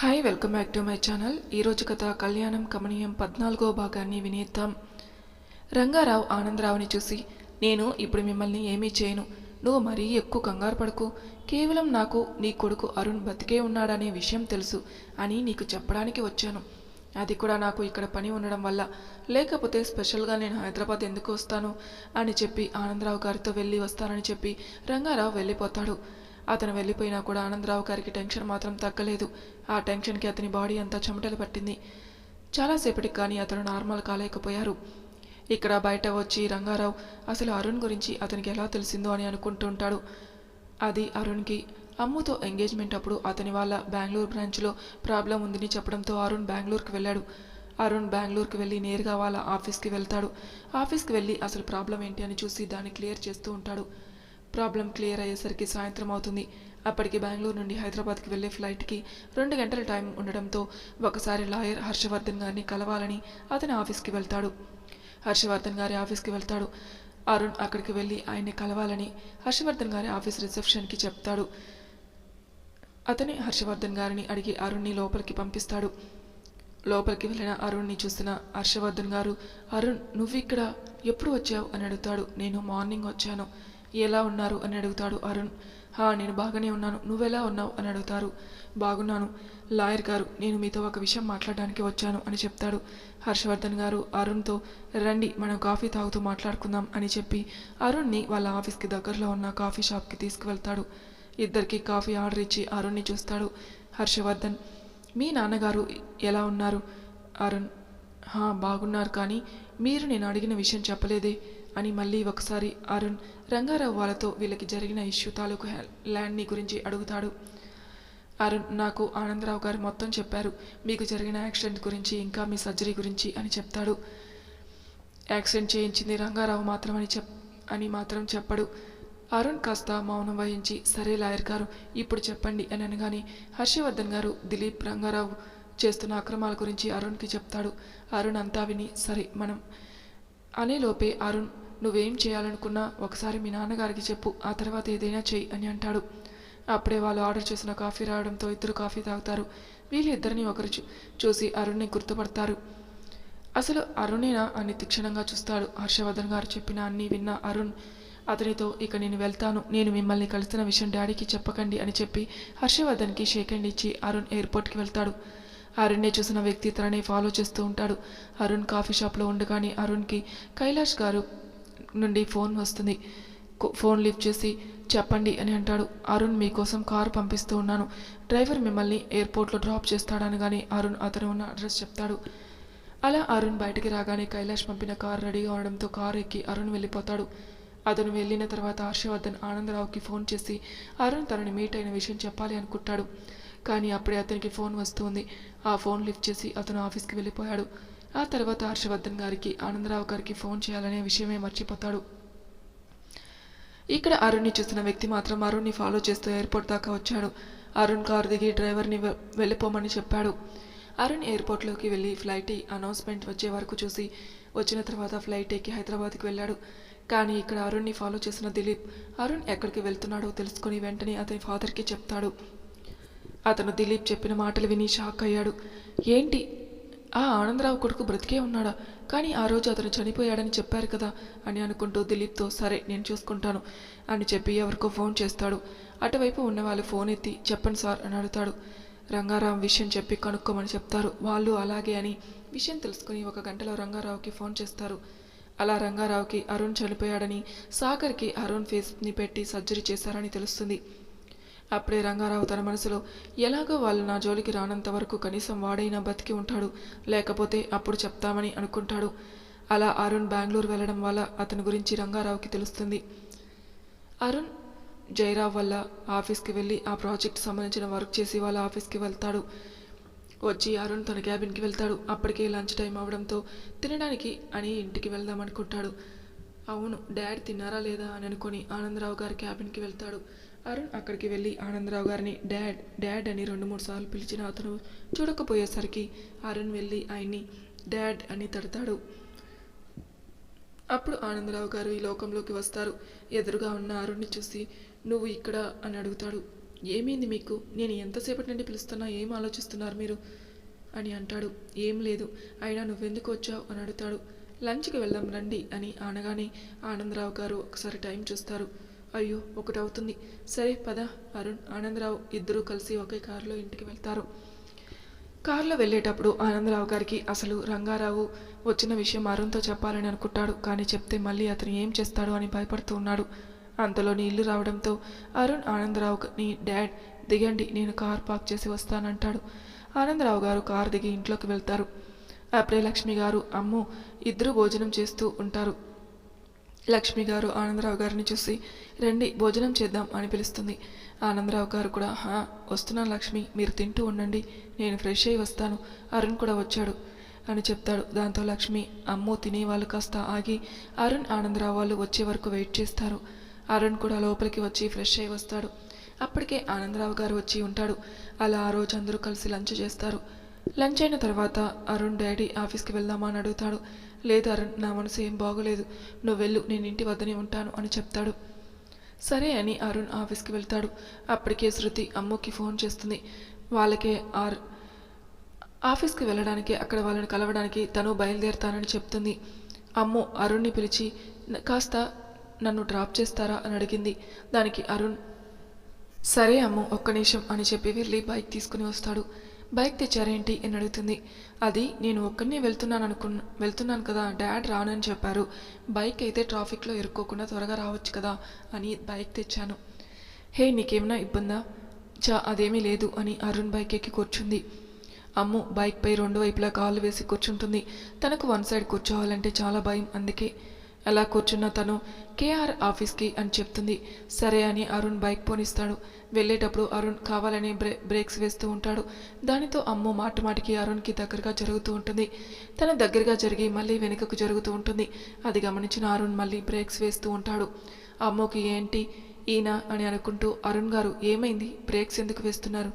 Hi welcome back to my channel ఈరోజు కథ కళ్యాణం కమనీయం పద్నాలుగో భాగాన్ని వినేద్దాం. రంగారావు ఆనందరావుని చూసి నేను ఇప్పుడు మిమ్మల్ని ఏమీ చేయను. నువ్వు మరీ ఎక్కువ కంగారు పడకు. కేవలం నాకు నీ కొడుకు అరుణ్ బతికే ఉన్నాడనే విషయం తెలుసు అని నీకు చెప్పడానికి వచ్చాను. అది కూడా నాకు ఇక్కడ పని ఉండడం వల్ల. లేకపోతే స్పెషల్గా నేను హైదరాబాద్ ఎందుకు వస్తాను? అని చెప్పి ఆనందరావు గారితో వెళ్ళి వస్తానని చెప్పి రంగారావు వెళ్ళిపోతాడు. అతను వెళ్ళిపోయినా కూడా ఆనందరావు గారికి టెన్షన్ మాత్రం తగ్గలేదు. ఆ టెన్షన్కి అతని బాడీ అంతా చెమటలు పట్టింది. చాలాసేపటికి కానీ అతను నార్మల్ కాలేకపోయారు. ఇక్కడ బయట వచ్చి రంగారావు అసలు అరుణ్ గురించి అతనికి ఎలా తెలిసిందో అని అనుకుంటుంటాడు అది అరుణ్కి అమ్ముతో ఎంగేజ్మెంట్ అప్పుడు అతని వాళ్ళ బెంగళూరు బ్రాంచ్లో ప్రాబ్లం ఉందని చెప్పడంతో అరుణ్ బెంగళూరుకి వెళ్ళాడు. అరుణ్ బెంగళూరుకి వెళ్ళి నేరుగా వాళ్ళ ఆఫీస్కి వెళ్తాడు. ఆఫీస్కి వెళ్ళి అసలు ప్రాబ్లం ఏంటి అని చూసి దాన్ని క్లియర్ చేస్తూ ఉంటాడు. ప్రాబ్లం క్లియర్ అయ్యేసరికి సాయంత్రం అవుతుంది. అప్పటికి బెంగళూరు నుండి హైదరాబాద్కి వెళ్ళే ఫ్లైట్కి రెండు గంటల టైం ఉండడంతో ఒకసారి లాయర్ హర్షవర్ధన్ గారిని కలవాలని అతని ఆఫీస్కి వెళ్తాడు. హర్షవర్ధన్ గారి ఆఫీస్కి వెళ్తాడు. అరుణ్ అక్కడికి వెళ్ళి ఆయన్ని కలవాలని హర్షవర్ధన్ గారి ఆఫీస్ రిసెప్షన్కి చెప్తాడు. అతని హర్షవర్ధన్ గారిని అడిగి అరుణ్ని లోపలికి పంపిస్తాడు. లోపలికి వెళ్ళిన అరుణ్ని చూసిన హర్షవర్ధన్ గారు అరుణ్ నువ్వు ఇక్కడ ఎప్పుడు వచ్చావు? అని అడుగుతాడు. నేను మార్నింగ్ వచ్చాను. ఎలా ఉన్నారు అని అడుగుతాడు అరుణ్. హా నేను బాగానే ఉన్నాను. నువ్వెలా ఉన్నావు? అని అడుగుతారు. బాగున్నాను. లాయర్ గారు నేను మీతో ఒక విషయం మాట్లాడడానికి వచ్చాను అని చెప్తాడు హర్షవర్ధన్ గారు. అరుణ్తో రండి మనం కాఫీ తాగుతూ మాట్లాడుకుందాం అని చెప్పి అరుణ్ని వాళ్ళ ఆఫీస్కి దగ్గరలో ఉన్న కాఫీ షాప్కి తీసుకువెళ్తాడు. ఇద్దరికి కాఫీ ఆర్డర్ ఇచ్చి అరుణ్ని చూస్తాడు హర్షవర్ధన్. మీ నాన్నగారు ఎలా ఉన్నారు? అరుణ్. హా బాగున్నారు కానీ మీరు నేను అడిగిన విషయం చెప్పలేదే. అని మళ్ళీ ఒకసారి అరుణ్ రంగారావు వాళ్ళతో వీళ్ళకి జరిగిన ఇష్యూ తాలూకు ల్యాండ్ని గురించి అడుగుతాడు. అరుణ్ నాకు ఆనందరావు గారు మొత్తం చెప్పారు. మీకు జరిగిన యాక్సిడెంట్ గురించి ఇంకా మీ సర్జరీ గురించి అని చెప్తాడు. యాక్సిడెంట్ చేయించింది రంగారావు మాత్రం అని చెప్ అని మాత్రం చెప్పడు. అరుణ్ కాస్త మౌనం వహించి సరే లాయర్ గారు ఇప్పుడు చెప్పండి అని అనగానే హర్షవర్ధన్ గారు దిలీప్ రంగారావు చేస్తున్న అక్రమాల గురించి అరుణ్కి చెప్తాడు. అరుణ్ అంతా విని సరే మనం అనేలోపే అరుణ్ నువ్వేం చేయాలనుకున్నా ఒకసారి మీ నాన్నగారికి చెప్పు ఆ తర్వాత ఏదైనా చెయ్యి అని అంటాడు. అప్పుడే వాళ్ళు ఆర్డర్ చేసిన కాఫీ రావడంతో ఇద్దరు కాఫీ తాగుతారు. వీళ్ళిద్దరిని ఒకరు చూసి అరుణ్ని గుర్తుపడతారు. అసలు అరుణేనా అని తీక్షణంగా చూస్తాడు హర్షవర్ధన్ గారు చెప్పిన అన్నీ విన్న అరుణ్ అతనితో ఇక నేను వెళ్తాను నేను మిమ్మల్ని కలిసిన విషయం డాడీకి చెప్పకండి అని చెప్పి హర్షవర్ధన్కి షేక్ హ్యాండ్ ఇచ్చి అరుణ్ ఎయిర్పోర్ట్కి వెళ్తాడు. అరుణ్నే చూసిన వ్యక్తి తనని ఫాలో చేస్తూ ఉంటాడు. అరుణ్ కాఫీ షాప్లో ఉండగానే అరుణ్కి కైలాష్ గారు నుండి ఫోన్ వస్తుంది. ఫోన్ లిఫ్ట్ చేసి చెప్పండి అని అంటాడు. అరుణ్ మీకోసం కారు పంపిస్తూ ఉన్నాను. డ్రైవర్ మిమ్మల్ని ఎయిర్పోర్ట్లో డ్రాప్ చేస్తాడనగానే అరుణ్ అతను ఉన్న అడ్రస్ చెప్తాడు. అలా అరుణ్ బయటికి రాగానే కైలాష్ పంపిన కారు రెడీగా ఉండడంతో కారు ఎక్కి అరుణ్ వెళ్ళిపోతాడు. అతను వెళ్ళిన తర్వాత హర్షవర్ధన్ ఆనందరావుకి ఫోన్ చేసి అరుణ్ తనని మీట్ అయిన విషయం చెప్పాలి అనుకుంటాడు. కానీ అప్పుడే అతనికి ఫోన్ వస్తుంది ఆ ఫోన్ లిఫ్ట్ చేసి అతను ఆఫీస్కి వెళ్ళిపోయాడు. ఆ తర్వాత హర్షవర్ధన్ గారికి ఆనందరావు గారికి ఫోన్ చేయాలనే విషయమే మర్చిపోతాడు. ఇక్కడ అరుణ్ని చూసిన వ్యక్తి మాత్రం అరుణ్ని ఫాలో చేస్తూ ఎయిర్పోర్ట్ దాకా వచ్చాడు. అరుణ్ కారు దిగి డ్రైవర్ని వెళ్ళిపోమని చెప్పాడు. అరుణ్ ఎయిర్పోర్ట్లోకి వెళ్ళి ఫ్లైట్ అనౌన్స్మెంట్ వచ్చే వరకు చూసి వచ్చిన తర్వాత ఫ్లైట్ ఎక్కి హైదరాబాద్కి వెళ్ళాడు. కానీ ఇక్కడ అరుణ్ని ఫాలో చేసిన దిలీప్ అరుణ్ ఎక్కడికి వెళ్తున్నాడో తెలుసుకుని వెంటనే అతని ఫాదర్కి చెప్తాడు. అతను దిలీప్ చెప్పిన మాటలు విని షాక్ అయ్యాడు. ఏంటి? ఆ ఆనందరావు కొడుకు బ్రతికే ఉన్నాడా? కానీ ఆ రోజు అతను చనిపోయాడని చెప్పారు కదా అని అనుకుంటూ దిలీప్తో సరే నేను చూసుకుంటాను అని చెప్పి ఎవరికో ఫోన్ చేస్తాడు. అటువైపు ఉన్నవాళ్ళు ఫోన్ ఎత్తి చెప్పండి సార్ అని అడుగుతాడు. రంగారావు విషయం చెప్పి కనుక్కోమని చెప్తారు. వాళ్ళు అలాగే అని విషయం తెలుసుకుని ఒక గంటలో రంగారావుకి ఫోన్ చేస్తారు. అలా రంగారావుకి అరుణ్ చనిపోయాడని సాగర్కి అరుణ్ ఫేస్ని పెట్టి సర్జరీ చేశారని తెలుస్తుంది. అప్పుడే రంగారావు తన మనసులో ఎలాగో వాళ్ళు నా జోలికి రానంత వరకు కనీసం వాడైనా బతికి ఉంటాడు లేకపోతే అప్పుడు చెప్తామని అనుకుంటాడు. అలా అరుణ్ బెంగళూరు వెళ్ళడం వల్ల అతని గురించి రంగారావుకి తెలుస్తుంది. అరుణ్ జయరావు వల్ల ఆఫీస్కి వెళ్ళి ఆ ప్రాజెక్ట్ సంబంధించిన వర్క్ చేసి వాళ్ళ ఆఫీస్కి వెళ్తాడు. వచ్చి అరుణ్ తన క్యాబిన్కి వెళ్తాడు. అప్పటికే లంచ్ టైం అవడంతో తినడానికి అని ఇంటికి వెళ్దాం అనుకుంటాడు అవును డాడ్ తిన్నారా లేదా అని అనుకొని ఆనందరావు గారి క్యాబిన్కి వెళ్తాడు. అరుణ్ అక్కడికి వెళ్ళి ఆనందరావు గారిని డాడ్ డాడ్ అని రెండు మూడు సార్లు పిలిచిన అతను చూడకపోయేసరికి అరుణ్ వెళ్ళి ఆయన్ని డాడ్ అని తడతాడు. అప్పుడు ఆనందరావు గారు ఈ లోకంలోకి వస్తారు. ఎదురుగా ఉన్న అరుణ్ని చూసి నువ్వు ఇక్కడ అని అడుగుతాడు. ఏమైంది మీకు? నేను ఎంతసేపటి నుండి పిలుస్తున్నా? ఏం ఆలోచిస్తున్నారు మీరు? అని అంటాడు. ఏం లేదు. అయినా నువ్వెందుకు వచ్చావు? అని అడుగుతాడు. లంచ్కి వెళ్దాం రండి అని అనగానే ఆనందరావు గారు ఒకసారి టైం చూస్తారు. అయ్యో ఒకటి అవుతుంది సరే పద అరుణ్ ఆనందరావు ఇద్దరూ కలిసి ఒకే కారులో ఇంటికి వెళ్తారు. కారులో వెళ్ళేటప్పుడు ఆనందరావు గారికి అసలు రంగారావు వచ్చిన విషయం అరుణ్తో చెప్పాలని అనుకుంటాడు. కానీ చెప్తే మళ్ళీ అతను ఏం చేస్తాడు అని భయపడుతూ ఉన్నాడు. అంతలో ఇల్లు రావడంతో అరుణ్ ఆనందరావుని డాడ్ దిగండి నేను కార్ పార్క్ చేసి వస్తానంటాడు. ఆనందరావు గారు కారు దిగి ఇంట్లోకి వెళ్తారు. అప్పుడే లక్ష్మి గారు అమ్ము ఇద్దరు భోజనం చేస్తూ ఉంటారు. లక్ష్మి గారు ఆనందరావు గారిని చూసి రండి భోజనం చేద్దాం అని పిలుస్తుంది. ఆనందరావు గారు కూడా హా వస్తున్నాను లక్ష్మి మీరు తింటూ ఉండండి నేను ఫ్రెష్ అయ్యి వస్తాను అరుణ్ కూడా వచ్చాడు అని చెప్తాడు. దాంతో లక్ష్మి అమ్ము తినే వాళ్ళు కాస్త ఆగి అరుణ్ ఆనందరావు వాళ్ళు వచ్చే వరకు వెయిట్ చేస్తారు. అరుణ్ కూడా లోపలికి వచ్చి ఫ్రెష్ అయి వస్తాడు. అప్పటికే ఆనందరావు గారు వచ్చి ఉంటాడు. అలా ఆ రోజు అందరూ కలిసి లంచ్ చేస్తారు. లంచ్ అయిన తర్వాత అరుణ్ డాడీ ఆఫీస్కి వెళ్దామా అని అడుగుతాడు. లేదు అరుణ్ నా మనసు ఏం బాగోలేదు. నువ్వు వెళ్ళు నేను ఇంటి వద్దనే ఉంటాను అని చెప్తాడు. సరే అని అరుణ్ ఆఫీస్కి వెళ్తాడు. అప్పటికే శృతి అమ్మకి ఫోన్ చేస్తుంది. వాళ్ళకే ఆర్ ఆఫీస్కి వెళ్ళడానికి అక్కడ వాళ్ళని కలవడానికి తను బయలుదేరుతానని చెప్తుంది. అమ్ము అరుణ్ని పిలిచి కాస్త నన్ను డ్రాప్ చేస్తారా? అని అడిగింది. దానికి అరుణ్ సరే అమ్ము ఒక్క నిమిషం అని చెప్పి వెళ్ళి బైక్ తీసుకుని వస్తాడు. బైక్ తెచ్చారేంటి అని అడుగుతుంది. అది నేను ఒక్కనే వెళ్తున్నాను అనుకున్న వెళ్తున్నాను కదా డాడ్ రానని చెప్పారు. బైక్ అయితే ట్రాఫిక్లో ఇరుక్కోకుండా త్వరగా రావచ్చు కదా అని బైక్ తెచ్చాను. హే నీకేమైనా ఇబ్బందా? చా అదేమీ లేదు అని అరుణ్ బైక్ ఎక్కి కూర్చుంది. అమ్ము బైక్పై రెండు వైపులా కాళ్ళు వేసి కూర్చుంటుంది. తనకు వన్ సైడ్ కూర్చోవాలంటే చాలా భయం అందుకే అలా కూర్చున్న తను కేఆర్ ఆఫీస్కి అని చెప్తుంది. సరే అని అరుణ్ బైక్ పోనిస్తాడు. వెళ్ళేటప్పుడు అరుణ్ కావాలని బ్రే బ్రేక్స్ వేస్తూ ఉంటాడు. దానితో అమ్ము మాట మాటికి అరుణ్కి దగ్గరగా జరుగుతూ ఉంటుంది. తన దగ్గరగా జరిగి మళ్ళీ వెనుకకు జరుగుతూ ఉంటుంది. అది గమనించిన అరుణ్ మళ్ళీ బ్రేక్స్ వేస్తూ ఉంటాడు. అమ్ముకి ఏంటి? ఈయన అని అనుకుంటూ అరుణ్ గారు ఏమైంది? బ్రేక్స్ ఎందుకు వేస్తున్నారు?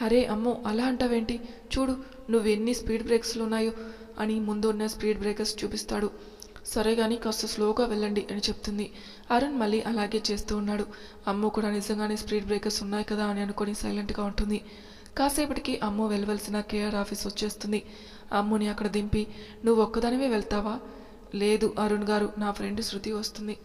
అరే అమ్మో అలా అంటావేంటి? చూడు నువ్వు ఎన్ని స్పీడ్ బ్రేక్స్లు ఉన్నాయో అని ముందు ఉన్న స్పీడ్ బ్రేకర్స్ చూపిస్తాడు. సరే కానీ కాస్త స్లోగా వెళ్ళండి అని చెప్తుంది. అరుణ్ మళ్ళీ అలాగే చేస్తూ ఉన్నాడు. అమ్ము కూడా నిజంగానే స్పీడ్ బ్రేకర్స్ ఉన్నాయి కదా అని అనుకొని సైలెంట్గా ఉంటుంది. కాసేపటికి అమ్ము వెళ్ళవలసిన కేఆర్ ఆఫీస్ వచ్చేస్తుంది. అమ్ముని అక్కడ దింపి నువ్వు ఒక్కదానివే వెళ్తావా? లేదు అరుణ్ గారు నా ఫ్రెండ్ శృతి వస్తుంది.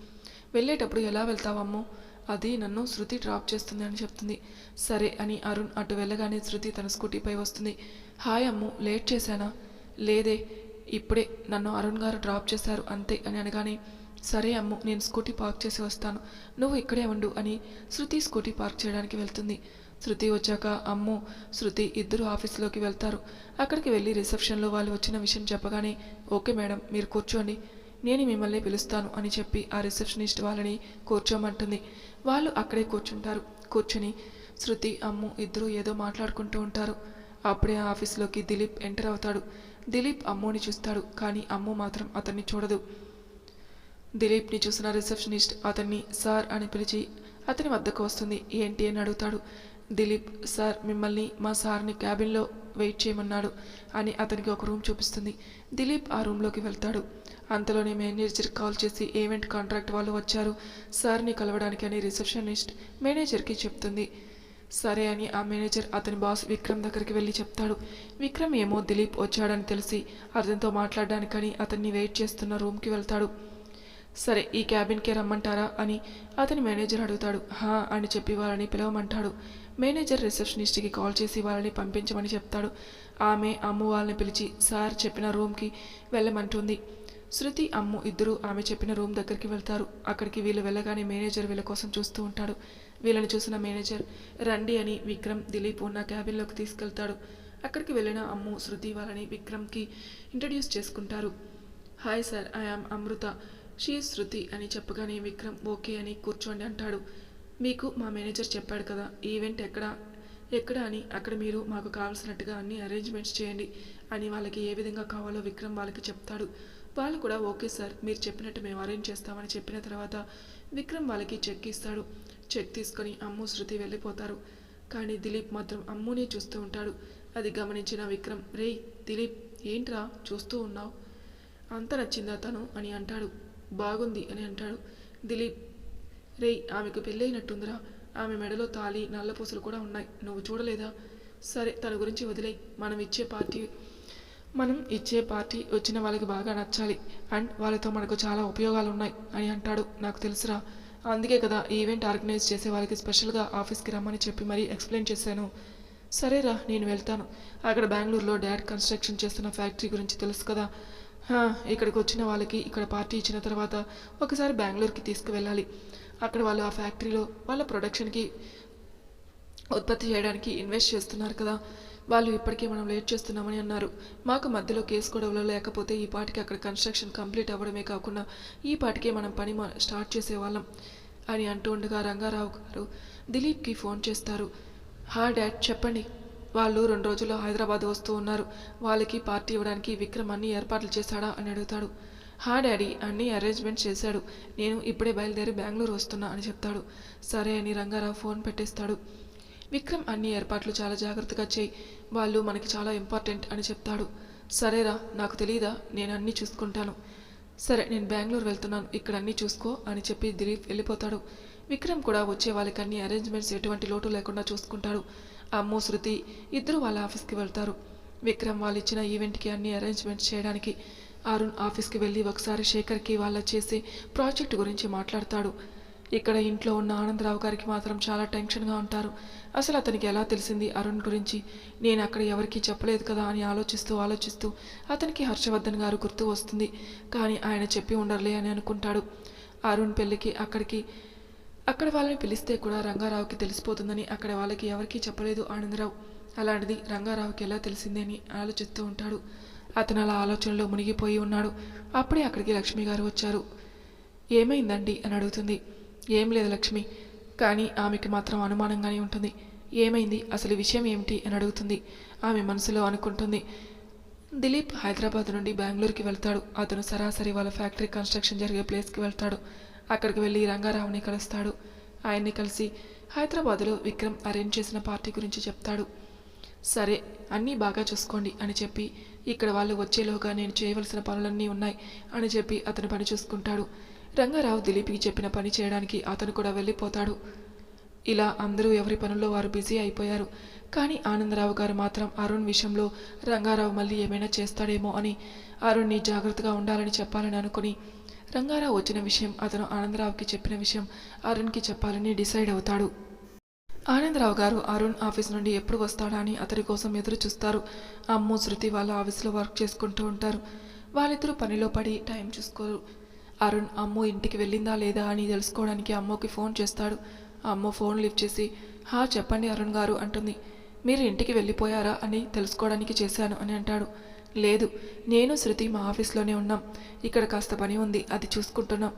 వెళ్ళేటప్పుడు ఎలా వెళ్తావమ్మో అది నన్ను శృతి డ్రాప్ చేస్తుంది అని చెప్తుంది. సరే అని అరుణ్ అటు వెళ్ళగానే శృతి తన స్కూటీపై వస్తుంది. హాయ్ అమ్ము లేట్ చేశానా? లేదే ఇప్పుడే నన్ను అరుణ్ గారు డ్రాప్ చేశారు అంతే అని అనగానే సరే అమ్ము నేను స్కూటీ పార్క్ చేసి వస్తాను. నువ్వు ఇక్కడే ఉండు అని శృతి స్కూటీ పార్క్ చేయడానికి వెళ్తుంది. శృతి వచ్చాక అమ్ము శృతి ఇద్దరు ఆఫీస్లోకి వెళ్తారు. అక్కడికి వెళ్ళి రిసెప్షన్లో వాళ్ళు వచ్చిన విషయం చెప్పగానే ఓకే మేడం మీరు కూర్చోండి. నేను మిమ్మల్ని పిలుస్తాను అని చెప్పి ఆ రిసెప్షనిస్ట్ వాళ్ళని కూర్చోమంటుంది. వాళ్ళు అక్కడే కూర్చుంటారు. కూర్చుని శృతి అమ్ము ఇద్దరు ఏదో మాట్లాడుకుంటూ ఉంటారు. అప్పుడే ఆ ఆఫీస్లోకి దిలీప్ ఎంటర్ అవుతాడు. దిలీప్ అమ్మోని చూస్తాడు కానీ అమ్ము మాత్రం అతన్ని చూడదు. దిలీప్ని చూసిన రిసెప్షనిస్ట్ అతన్ని సార్ అని పిలిచి అతని వద్దకు వస్తుంది ఏంటి అని అడుగుతాడు. దిలీప్ సార్ మిమ్మల్ని మా సార్ని క్యాబిన్లో వెయిట్ చేయమన్నాడు అని అతనికి ఒక రూమ్ చూపిస్తుంది. దిలీప్ ఆ రూమ్లోకి వెళ్తాడు. అంతలోనే మేనేజర్ కాల్ చేసి ఈవెంట్ కాంట్రాక్ట్ వాళ్ళు వచ్చారు? సార్ని కలవడానికి అని రిసెప్షనిస్ట్ మేనేజర్కి చెప్తుంది. సరే అని ఆ మేనేజర్ అతని బాస్ విక్రమ్ దగ్గరికి వెళ్ళి చెప్తాడు. విక్రమ్ ఏమో దిలీప్ వచ్చాడని తెలిసి అతనితో మాట్లాడడానికని అతన్ని వెయిట్ చేస్తున్న రూమ్కి వెళ్తాడు. సరే ఈ క్యాబిన్కే రమ్మంటారా? అని అతని మేనేజర్ అడుగుతాడు. హా అని చెప్పి వాళ్ళని పిలవమంటాడు. మేనేజర్ రిసెప్షనిస్ట్కి కాల్ చేసి వాళ్ళని పంపించమని చెప్తాడు. ఆమె అమ్ము వాళ్ళని పిలిచి సార్ చెప్పిన రూమ్కి వెళ్ళమంటుంది. శృతి అమ్ము ఇద్దరూ ఆమె చెప్పిన రూమ్ దగ్గరికి వెళ్తారు. అక్కడికి వీళ్ళు వెళ్ళగానే మేనేజర్ వీళ్ళ కోసం చూస్తూ ఉంటాడు. వీళ్ళని చూసిన మేనేజర్ రండి అని విక్రమ్ దిలీప్ ఉన్న క్యాబిన్లోకి తీసుకెళ్తాడు. అక్కడికి వెళ్ళిన అమ్ము శృతి వాళ్ళని విక్రమ్కి ఇంట్రడ్యూస్ చేసుకుంటారు. Hi sir I am Amrita. She Shruti అని చెప్పగానే విక్రమ్ ఓకే అని కూర్చోండి అంటాడు. మీకు మా మేనేజర్ చెప్పాడు కదా ఈవెంట్ ఎక్కడ? ఎక్కడ అని? అక్కడ మీరు మాకు కావాల్సినట్టుగా అన్ని అరేంజ్మెంట్స్ చేయండి అని వాళ్ళకి ఏ విధంగా కావాలో విక్రమ్ వాళ్ళకి చెప్తాడు. వాళ్ళు కూడా ఓకే సార్ మీరు చెప్పినట్టు మేము అరేంజ్ చేస్తామని చెప్పిన తర్వాత విక్రమ్ వాళ్ళకి చెక్ ఇస్తాడు. చెక్ తీసుకొని అమ్ము శృతి వెళ్ళిపోతారు. కానీ దిలీప్ మాత్రం అమ్మునే చూస్తూ ఉంటాడు. అది గమనించిన విక్రమ్ రేయ్ దిలీప్ ఏంట్రా చూస్తూ ఉన్నావు? అంత నచ్చిందా తను? అని అంటాడు. బాగుంది అని అంటాడు దిలీప్. రేయ్ ఆమెకు పెళ్ళైనట్టుందిరా ఆమె మెడలో తాలి నల్లపూసలు కూడా ఉన్నాయి. నువ్వు చూడలేదా? సరే తన గురించి వదిలే మనం ఇచ్చే పార్టీ మనం ఇచ్చే పార్టీ వచ్చిన వాళ్ళకి బాగా నచ్చాలి. అండ్ వాళ్ళతో మనకు చాలా ఉపయోగాలు ఉన్నాయి అని అంటాడు. నాకు తెలుసురా అందుకే కదా ఈవెంట్ ఆర్గనైజ్ చేసే వాళ్ళకి స్పెషల్గా ఆఫీస్కి రమ్మని చెప్పి మరీ ఎక్స్ప్లెయిన్ చేశాను. సరేరా నేను వెళ్తాను. అక్కడ బెంగళూరులో డాడ్ కన్స్ట్రక్షన్ చేస్తున్న ఫ్యాక్టరీ గురించి తెలుసు కదా. ఇక్కడికి వచ్చిన వాళ్ళకి ఇక్కడ పార్టీ ఇచ్చిన తర్వాత ఒకసారి బెంగళూరుకి తీసుకువెళ్ళాలి. అక్కడ వాళ్ళు ఆ ఫ్యాక్టరీలో వాళ్ళ ప్రొడక్షన్కి ఉత్పత్తి చేయడానికి ఇన్వెస్ట్ చేస్తున్నారు కదా. వాళ్ళు ఇప్పటికే మనం లేట్ చేస్తున్నామని అన్నారు. మాకు మధ్యలో కేసు గొడవలు లేకపోతే ఈ పాటికి అక్కడ కన్స్ట్రక్షన్ కంప్లీట్ అవ్వడమే కాకుండా ఈ పాటికే మనం పని మా- స్టార్ట్ చేసేవాళ్ళం అని అంటూ ఉండగా రంగారావు గారు దిలీప్కి ఫోన్ చేస్తారు. హా డాడ్ చెప్పండి. వాళ్ళు రెండు రోజుల్లో హైదరాబాద్ వస్తూ ఉన్నారు. వాళ్ళకి పార్టీ ఇవ్వడానికి విక్రమ్ అన్ని ఏర్పాట్లు చేశాడా? అని అడుగుతాడు. హా డాడీ అన్ని అరేంజ్మెంట్ చేశాడు. నేను ఇప్పుడే బయలుదేరి బెంగళూరు వస్తున్నా అని చెప్తాడు. సరే అని రంగారావు ఫోన్ పెట్టేస్తాడు. విక్రమ్ అన్ని ఏర్పాట్లు చాలా జాగ్రత్తగా చేయి. వాళ్ళు మనకి చాలా ఇంపార్టెంట్ అని చెప్తాడు. సరేరా నాకు తెలియదా నేను అన్నీ చూసుకుంటాను. సరే నేను బెంగళూరు వెళ్తున్నాను. ఇక్కడ అన్నీ చూసుకో అని చెప్పి దిలీప్ వెళ్ళిపోతాడు. విక్రమ్ కూడా వచ్చే వాళ్ళకి అన్ని అరేంజ్మెంట్స్ ఎటువంటి లోటు లేకుండా చూసుకుంటాడు. అమ్ము శృతి ఇద్దరు వాళ్ళ ఆఫీస్కి వెళ్తారు. విక్రమ్ వాళ్ళు ఇచ్చిన ఈవెంట్కి అన్ని అరేంజ్మెంట్స్ చేయడానికి. అరుణ్ ఆఫీస్కి వెళ్ళి ఒకసారి శేఖర్కి వాళ్ళ చేసే ప్రాజెక్ట్ గురించి మాట్లాడతాడు. ఇక్కడ ఇంట్లో ఉన్న ఆనందరావు గారికి మాత్రం చాలా టెన్షన్గా ఉంటారు. అసలు అతనికి ఎలా తెలిసింది అరుణ్ గురించి? నేను అక్కడ ఎవరికీ చెప్పలేదు కదా అని ఆలోచిస్తూ ఆలోచిస్తూ అతనికి హర్షవర్ధన్ గారు గుర్తు వస్తుంది. కానీ ఆయన చెప్పి ఉండరులే అని అనుకుంటాడు. అరుణ్ పెళ్ళికి అక్కడికి అక్కడ వాళ్ళని పిలిస్తే కూడా రంగారావుకి తెలిసిపోతుందని అక్కడ వాళ్ళకి ఎవరికీ చెప్పలేదు ఆనందరావు. అలాంటిది రంగారావుకి ఎలా తెలిసింది అని ఆలోచిస్తూ ఉంటాడు. అతను అలా ఆలోచనలో మునిగిపోయి ఉన్నాడు. అప్పుడే అక్కడికి లక్ష్మి గారు వచ్చారు. ఏమైందండి? అని అడుగుతుంది. ఏం లేదు లక్ష్మి. కానీ ఆమెకి మాత్రం అనుమానంగానే ఉంటుంది. ఏమైంది? అసలు విషయం ఏమిటి? అని అడుగుతుంది. ఆమె మనసులో అనుకుంటుంది. దిలీప్ హైదరాబాద్ నుండి బెంగళూరుకి వెళ్తాడు. అతను సరాసరి వాళ్ళ ఫ్యాక్టరీ కన్స్ట్రక్షన్ జరిగే ప్లేస్కి వెళ్తాడు. అక్కడికి వెళ్ళి రంగారావుని కలుస్తాడు. ఆయన్ని కలిసి హైదరాబాద్లో విక్రమ్ అరేంజ్ చేసిన పార్టీ గురించి చెప్తాడు. సరే అన్నీ బాగా చూసుకోండి అని చెప్పి ఇక్కడ వాళ్ళు వచ్చేలోగా నేను చేయవలసిన పనులన్నీ ఉన్నాయి అని చెప్పి అతను పని చూసుకుంటాడు. రంగారావు దిలీప్కి చెప్పిన పని చేయడానికి అతను కూడా వెళ్ళిపోతాడు. ఇలా అందరూ ఎవరి పనుల్లో వారు బిజీ అయిపోయారు. కానీ ఆనందరావు గారు మాత్రం అరుణ్ విషయంలో రంగారావు మళ్ళీ ఏమైనా చేస్తాడేమో అని అరుణ్ని జాగ్రత్తగా ఉండాలని చెప్పాలని అనుకుని రంగారావు వచ్చిన విషయం అతను ఆనందరావుకి చెప్పిన విషయం అరుణ్కి చెప్పాలని డిసైడ్ అవుతాడు. ఆనందరావు గారు అరుణ్ ఆఫీస్ నుండి ఎప్పుడు వస్తాడా అని అతడి కోసం ఎదురు చూస్తారు. అమ్ము శృతి వాళ్ళ ఆఫీస్లో వర్క్ చేసుకుంటూ ఉంటారు. వాళ్ళిద్దరూ పనిలో పడి టైం చూసుకోరు. అరుణ్ అమ్ము ఇంటికి వెళ్ళిందా లేదా అని తెలుసుకోవడానికి అమ్మకి ఫోన్ చేస్తాడు. అమ్మ ఫోన్ లిఫ్ట్ చేసి హా చెప్పండి అరుణ్ గారు అంటుంది. మీరు ఇంటికి వెళ్ళిపోయారా అని తెలుసుకోవడానికి చేశాను అని అంటాడు. లేదు నేను శృతి మా ఆఫీస్లోనే ఉన్నాం. ఇక్కడ కాస్త పని ఉంది అది చూసుకుంటున్నాం.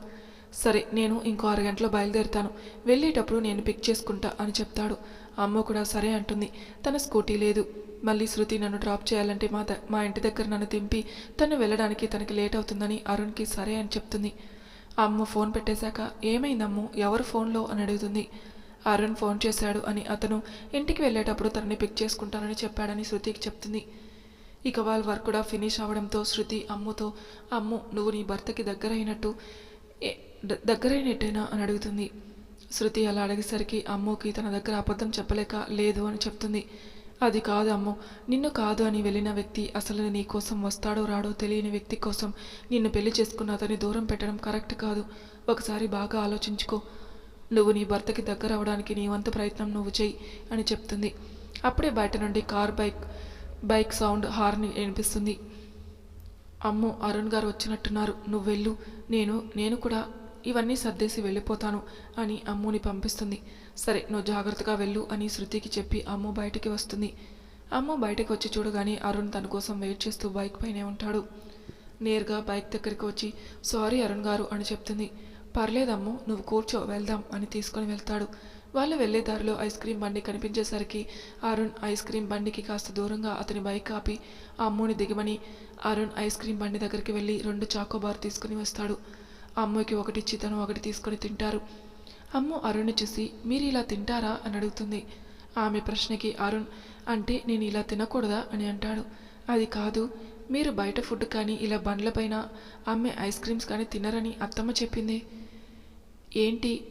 సరే నేను ఇంకో అరగంటలో బయలుదేరుతాను. వెళ్ళేటప్పుడు నేను పిక్ చేసుకుంటా అని చెప్తాడు. అమ్మ కూడా సరే అంటుంది. తన స్కూటీ లేదు. మళ్ళీ శృతి నన్ను డ్రాప్ చేయాలంటే మా మా ఇంటి దగ్గర నన్ను దింపి తను వెళ్ళడానికి తనకి లేట్ అవుతుందని అరుణ్కి సరే అని చెప్తుంది. అమ్మ ఫోన్ పెట్టేశాక ఏమైందమ్ము? ఎవరు ఫోన్లో? అని అడుగుతుంది. అరుణ్ ఫోన్ చేశాడు అని అతను ఇంటికి వెళ్ళేటప్పుడు తనని పిక్ చేసుకుంటానని చెప్పాడని శృతికి చెప్తుంది. ఇక వాళ్ళ వర్క్ కూడా ఫినిష్ అవడంతో శృతి అమ్ముతో అమ్ము నువ్వు నీ భర్తకి దగ్గరైనట్టు దగ్గరైనట్టేనా? అని అడుగుతుంది. శృతి అలా అడిగేసరికి అమ్ముకి తన దగ్గర అబద్ధం చెప్పలేక లేదు అని చెప్తుంది. అది కాదు నిన్ను కాదు అని వెళ్ళిన వ్యక్తి అసలు నీ కోసం వస్తాడో రాడో తెలియని వ్యక్తి కోసం నిన్ను పెళ్ళి చేసుకున్న అతని దూరం పెట్టడం కరెక్ట్ కాదు. ఒకసారి బాగా ఆలోచించుకో. నువ్వు నీ భర్తకి దగ్గర అవడానికి నీ వంతు ప్రయత్నం నువ్వు చెయ్యి అని చెప్తుంది. అప్పుడే బయట నుండి car bike bike sound horn వినిపిస్తుంది. అమ్మో అరుణ్ గారు వచ్చినట్టున్నారు. నువ్వు వెళ్ళు. నేను నేను కూడా ఇవన్నీ సర్దేసి వెళ్ళిపోతాను అని అమ్ముని పంపిస్తుంది. సరే నువ్వు జాగ్రత్తగా వెళ్ళు అని శృతికి చెప్పి అమ్ము బయటికి వస్తుంది. అమ్ము బయటకు వచ్చి చూడగానే అరుణ్ తన కోసం వెయిట్ చేస్తూ బైక్ పైనే ఉంటాడు. నేరుగా బైక్ దగ్గరికి వచ్చి సారీ అరుణ్ గారు అని చెప్తుంది. పర్లేదమ్ము నువ్వు కూర్చో వెళ్దాం అని తీసుకొని వెళ్తాడు. వాళ్ళు వెళ్ళే దారిలో ఐస్ క్రీమ్ బండి కనిపించేసరికి అరుణ్ ఐస్ క్రీమ్ బండికి కాస్త దూరంగా అతని బైక్ ఆపి ఆ అమ్ముని దిగమని అరుణ్ ఐస్ క్రీమ్ బండి దగ్గరికి వెళ్ళి రెండు చాకోబార్ తీసుకుని వస్తాడు. అమ్మకి అమ్ముకి ఒకటి ఇచ్చి తను ఒకటి తీసుకొని తింటారు. అమ్ము అరుణ్ని చూసి మీరు ఇలా తింటారా? అని అడుగుతుంది. ఆమె ప్రశ్నకి అరుణ్ అంటే నేను ఇలా తినకూడదా? అని అంటాడు. అది కాదు మీరు బయట ఫుడ్ కానీ ఇలా బండ్లపైన అమ్మే ఐస్ క్రీమ్స్ కానీ తినరని అత్తమ్మ చెప్పింది. ఏంటి?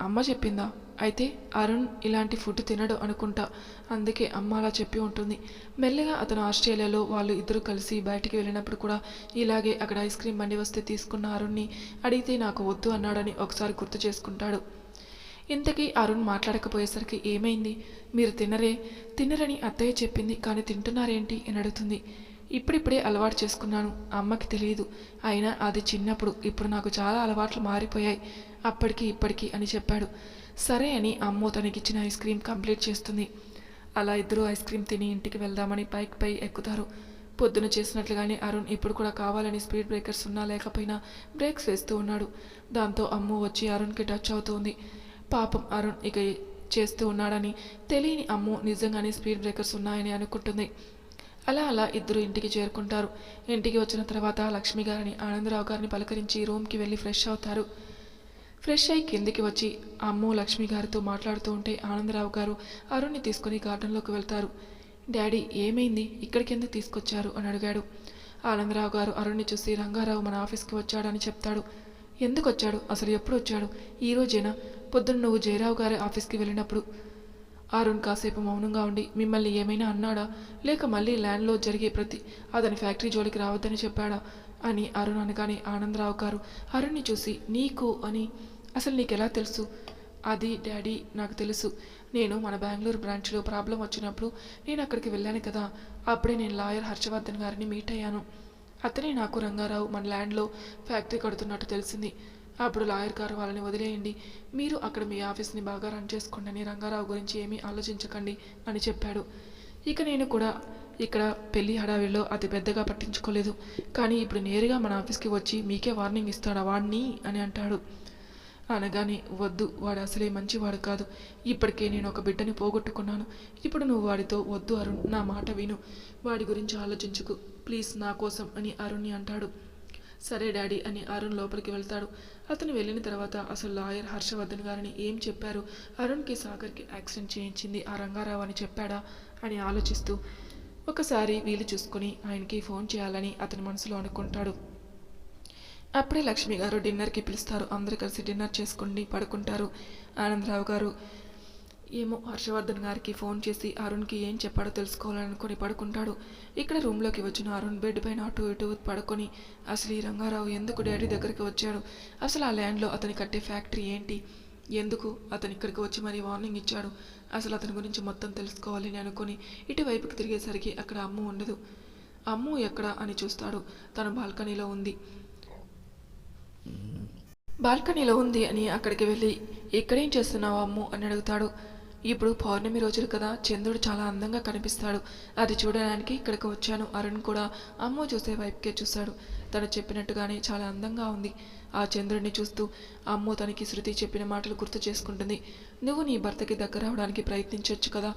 అమ్మ చెప్పిందా? అయితే అరుణ్ ఇలాంటి ఫుడ్ తినడు అనుకుంటా. అందుకే అమ్మ అలా చెప్పి ఉంటుంది. మెల్లగా అతను ఆస్ట్రేలియాలో వాళ్ళు ఇద్దరు కలిసి బయటికి వెళ్ళినప్పుడు కూడా ఇలాగే అక్కడ ఐస్ క్రీమ్ బండి వస్తే తీసుకున్న అరుణ్ని అడిగితే నాకు వద్దు అన్నాడని ఒకసారి గుర్తు చేసుకుంటాడు. ఇంతకీ అరుణ్ మాట్లాడకపోయేసరికి ఏమైంది? మీరు తినరే? తినరని అత్తయ్య చెప్పింది కానీ తింటున్నారేంటి? అని అడుగుతుంది. ఇప్పుడిప్పుడే అలవాటు చేసుకున్నాను. అమ్మకి తెలియదు అయినా అది చిన్నప్పుడు. ఇప్పుడు నాకు చాలా అలవాట్లు మారిపోయాయి. అప్పటికి ఇప్పటికి అని చెప్పాడు. సరే అని అమ్మో తనకిచ్చిన ఐస్ క్రీమ్ కంప్లీట్ చేస్తుంది. అలా ఇద్దరు ఐస్ క్రీమ్ తిని ఇంటికి వెళ్దామని బైక్ పై ఎక్కుతారు. పొద్దున చేసినట్లుగానే అరుణ్ ఇప్పుడు కూడా కావాలని స్పీడ్ బ్రేకర్స్ ఉన్నా లేకపోయినా బ్రేక్స్ వేస్తూ ఉన్నాడు. దాంతో అమ్ము వచ్చి అరుణ్కి టచ్ అవుతుంది. పాపం అరుణ్ ఇక చేస్తూ ఉన్నాడని తెలియని అమ్ము నిజంగానే స్పీడ్ బ్రేకర్స్ ఉన్నాయని అనుకుంటుంది. అలా అలా ఇద్దరు ఇంటికి చేరుకుంటారు. ఇంటికి వచ్చిన తర్వాత లక్ష్మి గారిని ఆనందరావు గారిని పలకరించి రూమ్కి వెళ్ళి ఫ్రెష్ అవుతారు. ఫ్రెష్ అయి కిందికి వచ్చి అమ్ము లక్ష్మి గారితో మాట్లాడుతూ ఉంటే ఆనందరావు గారు అరుణ్ని తీసుకుని గార్డెన్లోకి వెళ్తారు. డాడీ ఏమైంది? ఇక్కడికి ఎందుకు తీసుకొచ్చారు? అని అడిగాడు. ఆనందరావు గారు అరుణ్ని చూసి రంగారావు మన ఆఫీస్కి వచ్చాడని చెప్తాడు. ఎందుకు వచ్చాడు? అసలు ఎప్పుడు వచ్చాడు? ఈ రోజేనా? పొద్దున్న నువ్వు జయరావు గారి ఆఫీస్కి వెళ్ళినప్పుడు అరుణ్ కాసేపు మౌనంగా ఉండి మిమ్మల్ని ఏమైనా అన్నాడా? లేక మళ్ళీ ల్యాండ్లో జరిగే ప్రతి అతని ఫ్యాక్టరీ జోలికి రావద్దని చెప్పాడా? అని అరుణ్ అనగానే ఆనందరావు గారు అరుణ్ని చూసి నీకు అని అసలు నీకెలా తెలుసు? అది డాడీ నాకు తెలుసు. నేను మన బెంగళూరు బ్రాంచ్లో ప్రాబ్లం వచ్చినప్పుడు నేను అక్కడికి వెళ్ళాను కదా అప్పుడే నేను లాయర్ హర్షవర్ధన్ గారిని మీట్ అయ్యాను. అతనే నాకు రంగారావు మన ల్యాండ్లో ఫ్యాక్టరీ కడుతున్నట్టు తెలిసింది. అప్పుడు లాయర్ గారు వాళ్ళని వదిలేయండి. మీరు అక్కడ మీ ఆఫీస్ని బాగా రన్ చేసుకోండి అని రంగారావు గురించి ఏమీ ఆలోచించకండి అని చెప్పాడు. ఇక నేను కూడా ఇక్కడ పెళ్ళి హడావిలో అతి పెద్దగా పట్టించుకోలేదు. కానీ ఇప్పుడు నేరుగా మన ఆఫీస్కి వచ్చి మీకే వార్నింగ్ ఇస్తాడా వాడిని అని అంటాడు. అనగానే వద్దు వాడు అసలే మంచివాడు కాదు. ఇప్పటికే నేను ఒక బిడ్డని పోగొట్టుకున్నాను. ఇప్పుడు నువ్వు వాడితో వద్దు అరుణ్ నా మాట విను. వాడి గురించి ఆలోచించుకు. ప్లీజ్ నా కోసం అని అరుణ్ని అంటాడు. సరే డాడీ అని అరుణ్ లోపలికి వెళ్తాడు. అతను వెళ్ళిన తర్వాత అసలు లాయర్ హర్షవర్ధన్ గారిని ఏం చెప్పారు? అరుణ్కి సాగర్కి యాక్సిడెంట్ చేయించింది ఆ రంగారావు అని చెప్పాడా? అని ఆలోచిస్తూ ఒకసారి వీలు చూసుకుని ఆయనకి ఫోన్ చేయాలని అతని మనసులో అనుకుంటాడు. అప్పుడే లక్ష్మి గారు డిన్నర్కి పిలుస్తారు. అందరూ కలిసి డిన్నర్ చేసుకుని పడుకుంటారు. ఆనందరావు గారు ఏమో హర్షవర్ధన్ గారికి ఫోన్ చేసి అరుణ్కి ఏం చెప్పాడో తెలుసుకోవాలనుకుని పడుకుంటాడు. ఇక్కడ రూమ్లోకి వచ్చిన అరుణ్ బెడ్ పైన అటు ఇటు పడుకొని అసలు ఈ రంగారావు ఎందుకు డాడీ దగ్గరికి వచ్చాడు? అసలు ఆ ల్యాండ్లో అతని కట్టే ఫ్యాక్టరీ ఏంటి? ఎందుకు అతను ఇక్కడికి వచ్చి మరీ వార్నింగ్ ఇచ్చాడు? అసలు అతని గురించి మొత్తం తెలుసుకోవాలని అనుకుని ఇటువైపుకి తిరిగేసరికి అక్కడ అమ్ము ఉండదు. అమ్ము ఎక్కడ? అని చూస్తాడు. తను బాల్కనీలో ఉంది. బాల్కనీలో ఉంది అని అక్కడికి వెళ్ళి ఇక్కడేం చేస్తున్నావు అమ్ము? అని అడుగుతాడు. ఇప్పుడు పౌర్ణమి రోజులు కదా. చంద్రుడు చాలా అందంగా కనిపిస్తాడు. అది చూడడానికి ఇక్కడికి వచ్చాను. అరుణ్ కూడా అమ్మో చూసే వైపుకే చూశాడు తను చెప్పినట్టుగానే చాలా అందంగా ఉంది. ఆ చంద్రుడిని చూస్తూ అమ్మో తనకి శృతి చెప్పిన మాటలు గుర్తు చేసుకుంటుంది. నువ్వు నీ భర్తకి దగ్గర అవడానికి ప్రయత్నించవచ్చు కదా?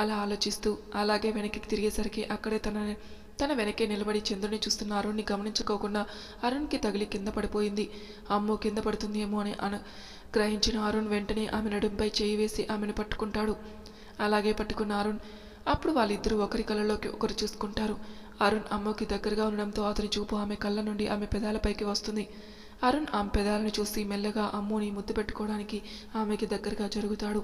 అలా ఆలోచిస్తూ అలాగే వెనక్కి తిరిగేసరికి అక్కడే తన తన వెనకే నిలబడి చంద్రుని చూస్తున్న అరుణ్ని గమనించుకోకుండా అరుణ్కి తగిలి కింద పడిపోయింది. అమ్మో కింద పడుతుందేమో అని అను గ్రహించిన అరుణ్ వెంటనే ఆమె నడుంపై చేయి వేసి ఆమెను పట్టుకుంటాడు. అలాగే పట్టుకున్న అరుణ్ అప్పుడు వాళ్ళిద్దరూ ఒకరి కళ్ళలోకి ఒకరు చూసుకుంటారు. అరుణ్ అమ్మకి దగ్గరగా ఉండడంతో అతని చూపు ఆమె కళ్ళ నుండి ఆమె పెదాలపైకి వస్తుంది. అరుణ్ ఆమె పెదాలను చూసి మెల్లగా అమ్ముని ముద్దు పెట్టుకోవడానికి ఆమెకి దగ్గరగా జరుగుతాడు.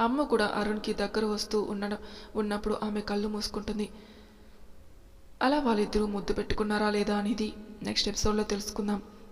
అమ్మ కూడా అరుణ్కి దగ్గర వస్తూ ఉన్న ఉన్నప్పుడు ఆమె కళ్ళు మూసుకుంటుంది. అలా వాళ్ళిద్దరూ ముద్దు పెట్టుకున్నారా లేదా అనేది నెక్స్ట్ ఎపిసోడ్లో తెలుసుకుందాం.